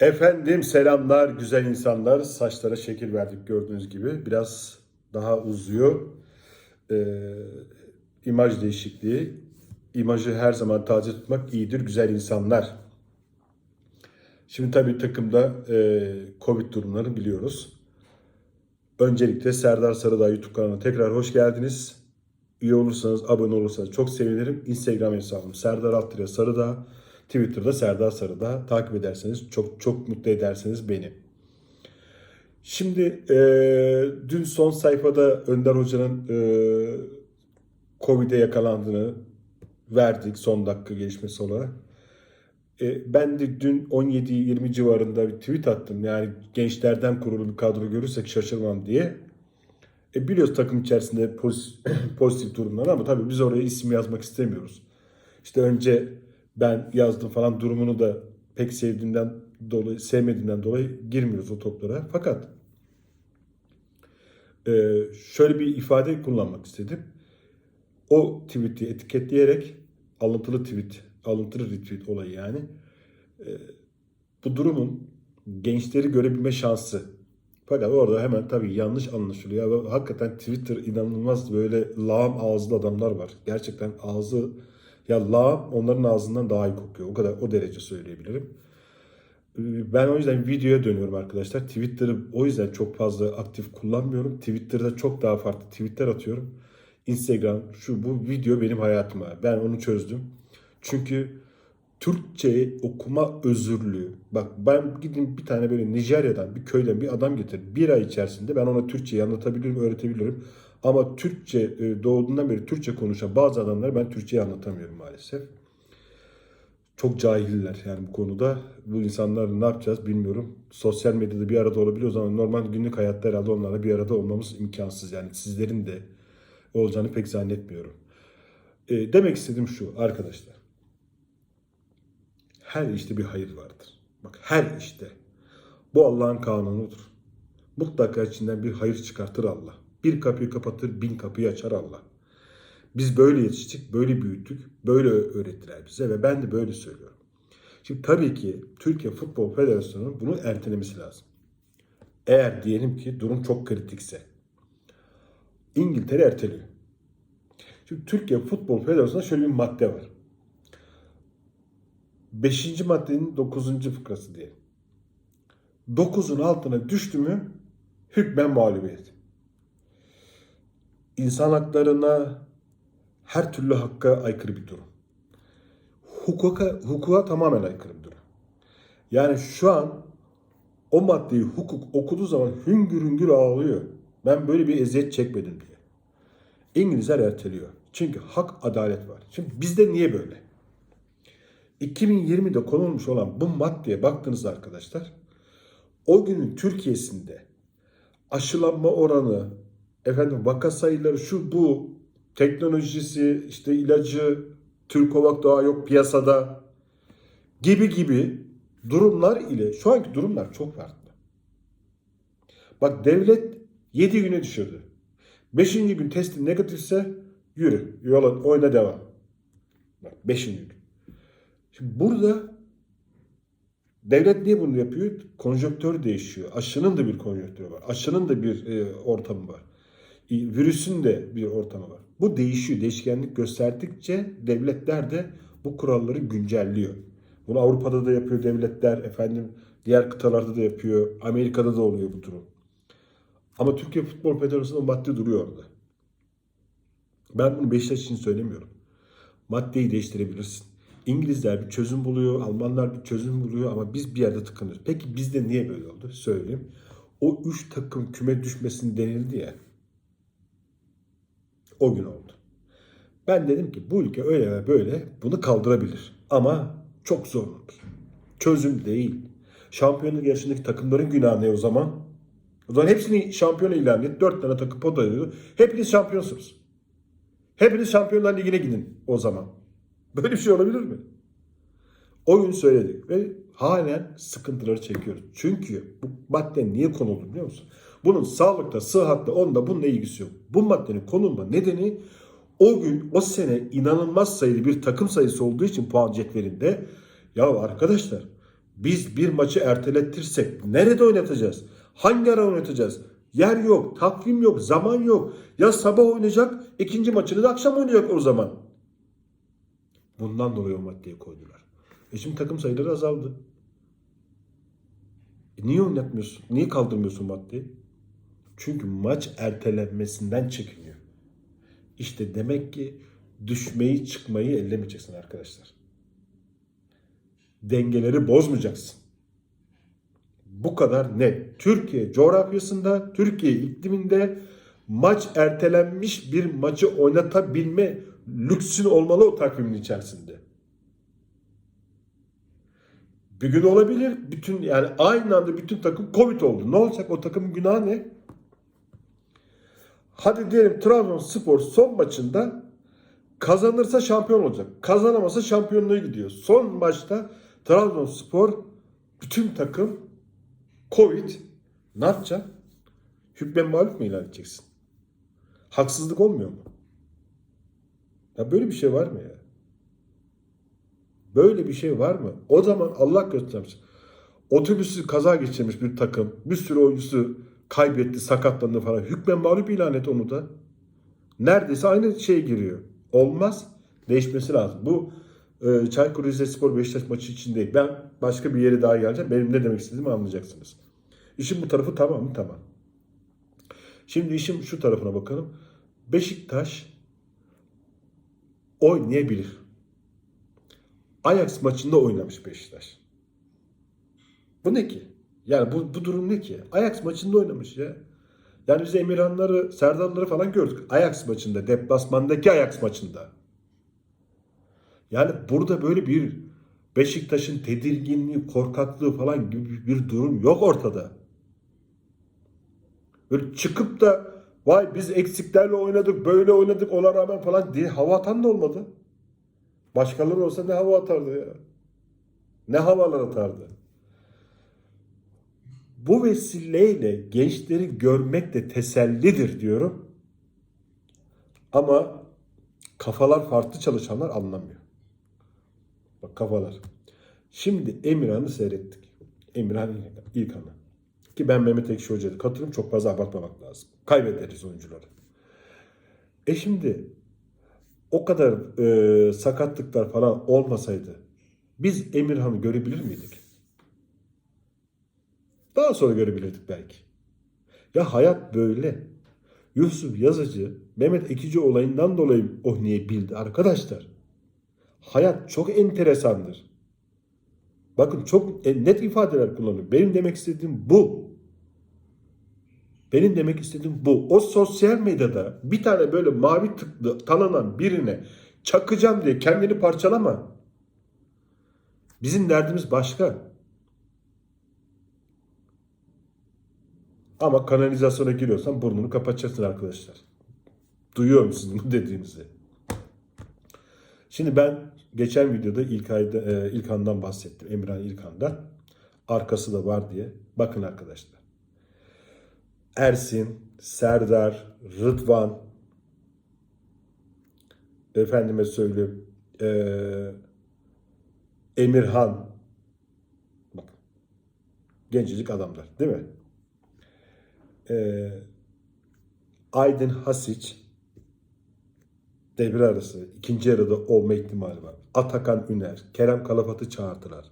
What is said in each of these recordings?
Efendim selamlar güzel insanlar. Saçlara şekil verdik gördüğünüz gibi. Biraz daha uzuyor. Ee, imaj değişikliği. İmajı her zaman taze tutmak iyidir güzel insanlar. Şimdi tabii takımda e, Covid durumlarını biliyoruz. Öncelikle Serdar Sarıdağ YouTube kanalına tekrar hoş geldiniz. Üye olursanız, abone olursanız çok sevinirim. Instagram hesabım Serdar Altıra Sarıdağ. Twitter'da Serdar Sarıdağ. Takip ederseniz çok çok mutlu ederseniz beni. Şimdi e, dün son sayfada Önder Hoca'nın e, Covid'e yakalandığını verdik son dakika gelişmesi olarak. E, ben de dün 17-20 civarında bir tweet attım. Yani gençlerden kurulu bir kadro görürsek şaşırmam diye. E, biliyoruz takım içerisinde pozitif, pozitif durumlar ama tabii biz oraya isim yazmak istemiyoruz. İşte önce ben yazdım falan durumunu da pek sevdiğimden dolayı, sevmediğimden dolayı girmiyoruz o toplara. Fakat e, şöyle bir ifade kullanmak istedim. O tweet'i etiketleyerek alıntılı tweet, alıntılı retweet olayı yani. E, bu durumun gençleri görebilme şansı. Fakat orada hemen tabii yanlış anlaşılıyor. Hakikaten Twitter inanılmaz böyle lağım ağızlı adamlar var. Gerçekten ağzı ya lağım onların ağzından daha iyi kokuyor. O kadar o derece söyleyebilirim. Ee, Ben o yüzden videoya dönüyorum arkadaşlar. Twitter'ı o yüzden çok fazla aktif kullanmıyorum. Twitter'da çok daha farklı tweetler atıyorum. Instagram şu bu video benim hayatıma. Ben onu çözdüm. Çünkü Türkçe okuma özürlüğü. Bak ben gidin bir tane böyle Nijerya'dan bir köyden bir adam getir. Bir ay içerisinde ben ona Türkçeyi anlatabilirim, öğretebilirim. Ama Türkçe e, doğduğundan beri Türkçe konuşan bazı adamları ben Türkçeyi anlatamıyorum maalesef. Çok cahiller yani bu konuda. Bu insanlar ne yapacağız bilmiyorum. Sosyal medyada bir arada olabiliyoruz ama normal günlük hayatta herhalde onlarla bir arada olmamız imkansız. Yani sizlerin de olacağını pek zannetmiyorum. E, demek istediğim şu arkadaşlar. Her işte bir hayır vardır. Bak her işte. Bu Allah'ın kanunudur. Mutlaka içinden bir hayır çıkartır Allah. Bir kapıyı kapatır, bin kapıyı açar Allah. Biz böyle yetiştik, böyle büyüttük, böyle öğrettiler bize ve ben de böyle söylüyorum. Şimdi tabii ki Türkiye Futbol Federasyonu'nun bunu ertelemesi lazım. Eğer diyelim ki durum çok kritikse. İngiltere erteliyor. Şimdi Türkiye Futbol Federasyonu'nda şöyle bir madde var. Beşinci maddenin dokuzuncu fıkrası diye. Dokuzun altına düştü mü hükmen mağlubiyet. İnsan haklarına her türlü hakka aykırı bir durum. Hukuka, hukuka tamamen aykırı bir durum. Yani şu an o maddeyi hukuk okuduğu zaman hüngür hüngür ağlıyor. Ben böyle bir eziyet çekmedim diye. İngilizler erteliyor. Çünkü hak adalet var. Şimdi bizde niye böyle? 2020'de konulmuş olan bu maddeye baktığınızda arkadaşlar o günün Türkiye'sinde aşılanma oranı, efendim vaka sayıları şu bu teknolojisi, işte ilacı, Türkovak daha yok piyasada gibi gibi durumlar ile şu anki durumlar çok farklı. Bak devlet 7 güne düşürdü. 5. gün testin negatifse yürü, yola, oyna devam. Bak 5. gün. Şimdi burada devlet niye bunu yapıyor? Konjonktör değişiyor. Aşının da bir konjonktörü var. Aşının da bir e, ortamı var. Virüsün de bir ortamı var. Bu değişiyor. Değişkenlik gösterdikçe devletler de bu kuralları güncelliyor. Bunu Avrupa'da da yapıyor devletler. Efendim diğer kıtalarda da yapıyor. Amerika'da da oluyor bu durum. Ama Türkiye Futbol Federasyonu madde duruyor orada. Ben bunu Beşiktaş için söylemiyorum. Maddeyi değiştirebilirsin. İngilizler bir çözüm buluyor, Almanlar bir çözüm buluyor ama biz bir yerde tıkanıyoruz. Peki bizde niye böyle oldu? Söyleyeyim. O üç takım küme düşmesin denildi ya. O gün oldu. Ben dedim ki bu ülke öyle ve böyle bunu kaldırabilir. Ama çok zor olur. Çözüm değil. Şampiyonluk yarışındaki takımların günahı ne o zaman? O zaman hepsini şampiyon ilan et. Dört tane takım potaydı. Hepiniz şampiyonsunuz. Hepiniz Şampiyonlar Ligi'ne gidin o zaman. Böyle bir şey olabilir mi? O gün söyledik ve halen sıkıntıları çekiyoruz. Çünkü bu madde niye konuldu biliyor musun? Bunun sağlıkta, sıhhatte, onda bununla ilgisi yok. Bu maddenin konulma nedeni o gün, o sene inanılmaz sayılı bir takım sayısı olduğu için puan cetvelinde ya arkadaşlar Biz bir maçı erteletirsek nerede oynatacağız? Hangi ara oynatacağız? Yer yok, takvim yok, zaman yok. Ya sabah oynayacak, ikinci maçını da akşam oynayacak o zaman. Bundan dolayı o maddeyi koydular. E şimdi takım sayıları azaldı. E niye oynatmıyorsun? Niye kaldırmıyorsun maddeyi? Çünkü maç ertelenmesinden çekiniyor. İşte demek ki düşmeyi çıkmayı ellemeyeceksin arkadaşlar. Dengeleri bozmayacaksın. Bu kadar net. Türkiye coğrafyasında, Türkiye ikliminde maç ertelenmiş bir maçı oynatabilme lüksün olmalı o takvimin içerisinde. Bir gün olabilir. Bütün yani aynı anda bütün takım Covid oldu. Ne olacak? O takımın günahı ne? Hadi diyelim Trabzonspor son maçında kazanırsa şampiyon olacak. Kazanamasa şampiyonluğa gidiyor. Son maçta Trabzonspor bütün takım Covid ne yapacaksın? Hükmen mağlup mu ilan edeceksin? Haksızlık olmuyor mu? Ya böyle bir şey var mı ya? Böyle bir şey var mı? O zaman Allah göstermiş. Otobüsü kaza geçirmiş bir takım. Bir sürü oyuncusu kaybetti, sakatlandı falan. Hükmen mağlup ilan et onu da. Neredeyse aynı şey giriyor. Olmaz. Değişmesi lazım. Bu e, Çaykur Rizespor Beşiktaş maçı için değil. Ben başka bir yere daha geleceğim. Benim ne demek istediğimi anlayacaksınız. İşin bu tarafı tamam mı? Tamam. Şimdi işin şu tarafına bakalım. Beşiktaş oynayabilir. Ajax maçında oynamış Beşiktaş. Bu ne ki? Yani bu, bu durum ne ki? Ajax maçında oynamış ya. Yani biz Emirhanları, Serdarları falan gördük. Ajax maçında, deplasmandaki Ajax maçında. Yani burada böyle bir Beşiktaş'ın tedirginliği, korkaklığı falan gibi bir durum yok ortada. Böyle çıkıp da vay biz eksiklerle oynadık, böyle oynadık ona rağmen falan diye hava atan da olmadı. Başkaları olsa ne hava atardı ya. Ne havalar atardı. Bu vesileyle gençleri görmek de tesellidir diyorum. Ama kafalar farklı çalışanlar anlamıyor. Bak kafalar. Şimdi Emirhan'ı seyrettik. Emirhan İlkan'ı. Ki ben Mehmet Ekşi Hoca'ya katılıyorum. Çok fazla abartmamak lazım. Kaybederiz oyuncuları. E şimdi o kadar e, sakatlıklar falan olmasaydı biz Emirhan'ı görebilir miydik? Daha sonra görebilirdik belki. Ya hayat böyle. Yusuf Yazıcı Mehmet Ekici olayından dolayı oynayabildi arkadaşlar. Hayat çok enteresandır. Bakın çok e, net ifadeler kullanıyor. Benim demek istediğim bu. Benim demek istediğim bu. O sosyal medyada bir tane böyle mavi tıklı tanınan birine çakacağım diye kendini parçalama. Bizim derdimiz başka. Ama kanalizasyona giriyorsan burnunu kapatacaksın arkadaşlar. Duyuyor musunuz bu dediğinizi? Şimdi ben geçen videoda İlkay'da, e, İlkan'dan bahsettim. Emirhan İlkan'dan. Arkası da var diye. Bakın arkadaşlar. Ersin, Serdar, Rıdvan, efendime söyleyeyim, e, Emirhan, bak, gencecik adamlar değil mi? E, Aydın Hasiç, devre arası ikinci yarıda olma ihtimali var. Atakan Üner, Kerem Kalafat'ı çağırdılar.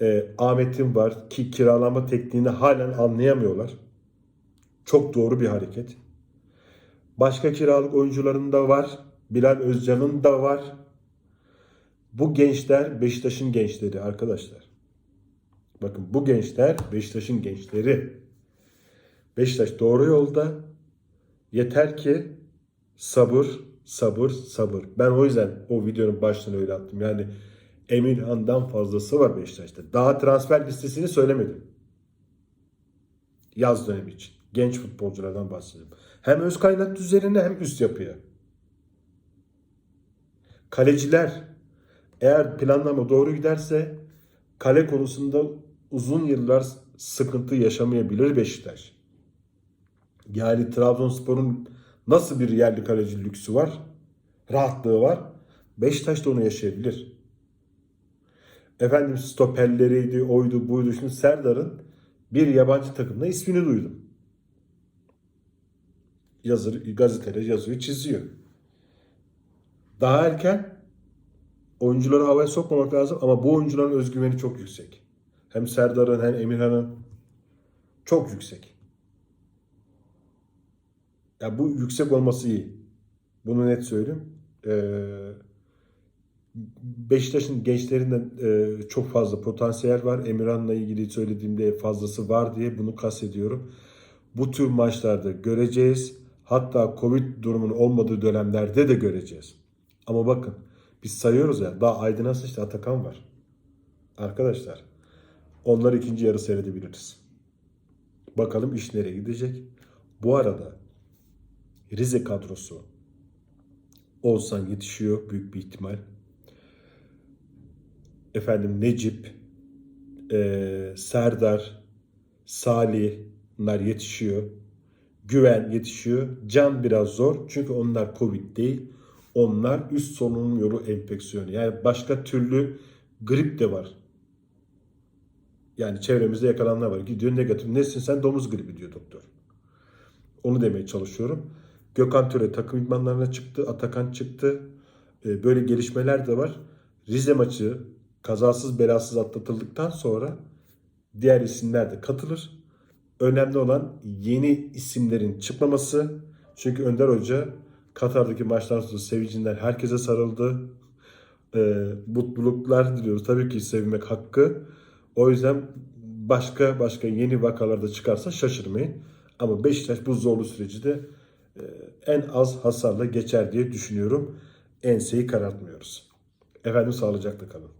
E, Ahmet'in var ki kiralama tekniğini halen anlayamıyorlar. Çok doğru bir hareket. Başka kiralık oyuncuların da var. Bilal Özcan'ın da var. Bu gençler Beşiktaş'ın gençleri arkadaşlar. Bakın bu gençler Beşiktaş'ın gençleri. Beşiktaş doğru yolda. Yeter ki sabır, sabır, sabır. Ben o yüzden o videonun başlığını öyle attım. Yani Emirhan'dan fazlası var Beşiktaş'ta. Daha transfer listesini söylemedim. Yaz dönemi için. Genç futbolculardan bahsediyorum. Hem öz kaynak üzerine hem üst yapıya. Kaleciler eğer planlama doğru giderse kale konusunda uzun yıllar sıkıntı yaşamayabilir Beşiktaş. Yani Trabzonspor'un nasıl bir yerli kaleci lüksü var? Rahatlığı var. Beşiktaş da onu yaşayabilir. Efendim stoperleriydi, oydu, buydu. Şimdi Serdar'ın bir yabancı takımda ismini duydum. Yazır, gazeteler yazıyor, çiziyor. Daha erken oyuncuları havaya sokmamak lazım ama bu oyuncuların özgüveni çok yüksek. Hem Serdar'ın hem Emirhan'ın çok yüksek. Ya bu yüksek olması iyi. Bunu net söyleyeyim. Ee, Beşiktaş'ın gençlerinde e, çok fazla potansiyel var. Emirhan'la ilgili söylediğimde fazlası var diye bunu kastediyorum. Bu tür maçlarda göreceğiz. Hatta Covid durumunun olmadığı dönemlerde de göreceğiz. Ama bakın biz sayıyoruz ya daha Aydın Aslı Atakan var. Arkadaşlar onları ikinci yarı seyredebiliriz. Bakalım iş nereye gidecek. Bu arada Rize kadrosu Oğuzhan yetişiyor büyük bir ihtimal. Efendim Necip, eee, Serdar, Salih bunlar yetişiyor. Güven yetişiyor. Can biraz zor çünkü onlar Covid değil. Onlar üst solunum yolu enfeksiyonu. Yani başka türlü grip de var. Yani çevremizde yakalananlar var. Gidiyor negatif. Nesin sen domuz gribi diyor doktor. Onu demeye çalışıyorum. Gökhan Töre takım idmanlarına çıktı. Atakan çıktı. Ee, Böyle gelişmeler de var. Rize maçı kazasız belasız atlatıldıktan sonra diğer isimler de katılır. Önemli olan yeni isimlerin çıkmaması. Çünkü Önder Hoca Katar'daki maçtan sonra sevicinden herkese sarıldı. Ee, mutluluklar diliyoruz. Tabii ki sevmek hakkı. O yüzden başka başka yeni vakalarda çıkarsa şaşırmayın. Ama Beşiktaş bu zorlu süreci de e, en az hasarla geçer diye düşünüyorum. Enseyi karartmıyoruz. Efendim sağlıcakla kalın.